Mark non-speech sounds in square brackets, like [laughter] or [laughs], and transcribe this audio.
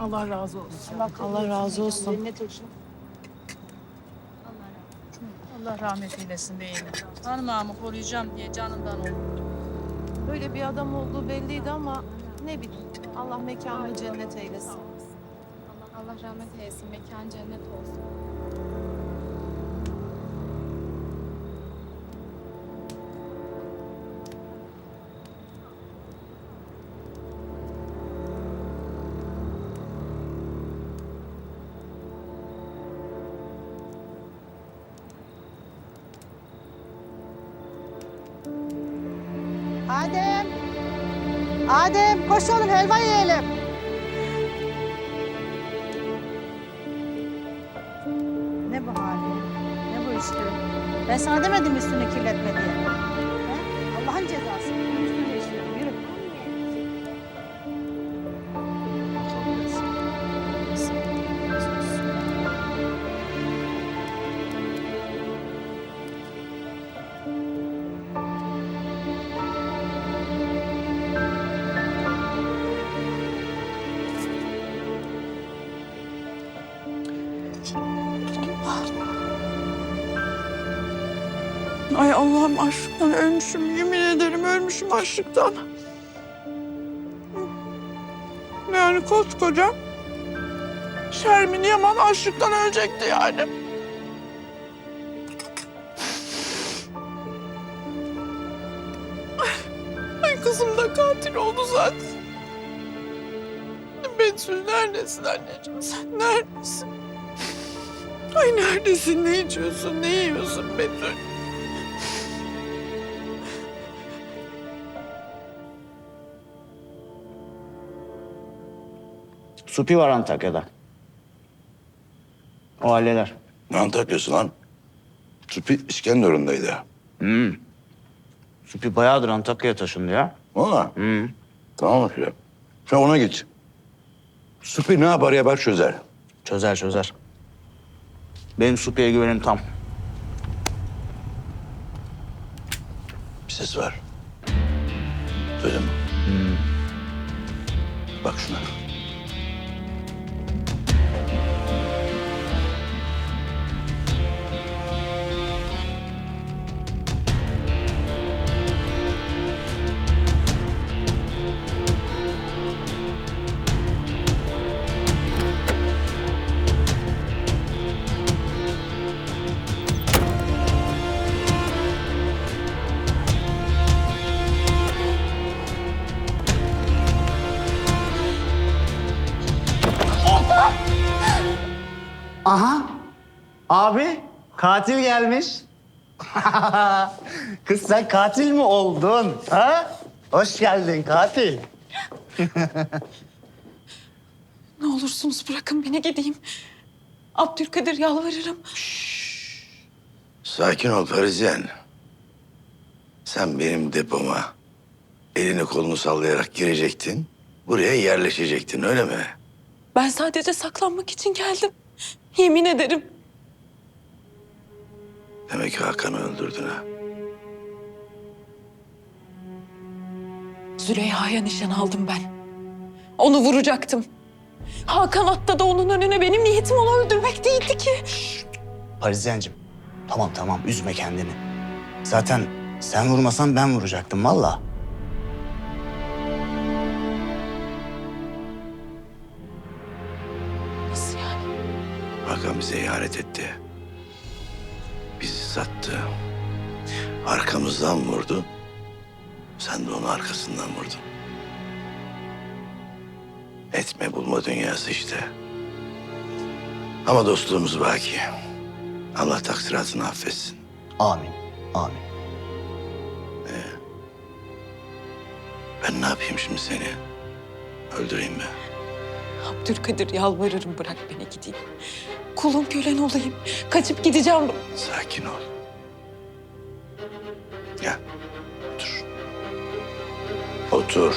Allah razı olsun. Allah razı olsun. Cennet olsun. Allah rahmet eylesin beyim. Hanımağımı koruyacağım diye canından oldu. Böyle bir adam olduğu belliydi ama ne bileyim. Allah mekanını cennet eylesin. Allah rahmet eylesin, mekan cennet olsun. Adem koş oğlum helva yiyelim. Ne bu hali? Ne bu işte? Ben sana demedim üstünü kirletme diye. Ay Allah'ım açlıktan ölmüşüm. Yemin ederim ölmüşüm açlıktan. Yani koskoca Şermin Yaman açlıktan ölecekti yani. Ay kızım da katil oldu zaten. Betül neredesin anneciğim sen neredesin? Ay neredesin ne içiyorsun ne yiyorsun Betül? Supi var Antakya'da. O halleder. Ne Antakya'sı lan? Tüpi İskenderun'daydı. Hmm. Supi bayağıdır Antakya'ya taşındı ya. Valla. Hmm. Tamam bakıyorum. Sen ona git. Süpi ne yapar yapar çözer. Çözer çözer. Benim Supi'ye güvenim tam. Bir ses var. Duydun mu? Bak şuna. Aha. Abi katil gelmiş. [laughs] Kız sen katil mi oldun? Ha? Hoş geldin katil. Ne olursunuz bırakın beni gideyim. Abdülkadir yalvarırım. Sakin ol Parisyen. Sen benim depoma elini kolunu sallayarak girecektin. Buraya yerleşecektin öyle mi? Ben sadece saklanmak için geldim. Yemin ederim. Demek ki Hakan'ı öldürdün ha. Züleyha'ya nişan aldım ben. Onu vuracaktım. Hakan atladı onun önüne. Benim niyetim onu öldürmek değildi ki. Parizyancığım. Tamam tamam üzme kendini. Zaten sen vurmasan ben vuracaktım valla. Bize ihanet etti. Bizi sattı. Arkamızdan vurdu. Sen de onu arkasından vurdun. Etme bulma dünyası işte. Ama dostluğumuz baki. Allah taksiratını affetsin. Amin. Amin. Ben ne yapayım şimdi seni? Öldüreyim mi? Abdülkadir yalvarırım bırak beni gideyim. Kulun kölen olayım. Kaçıp gideceğim. Sakin ol. Gel. Otur. Otur.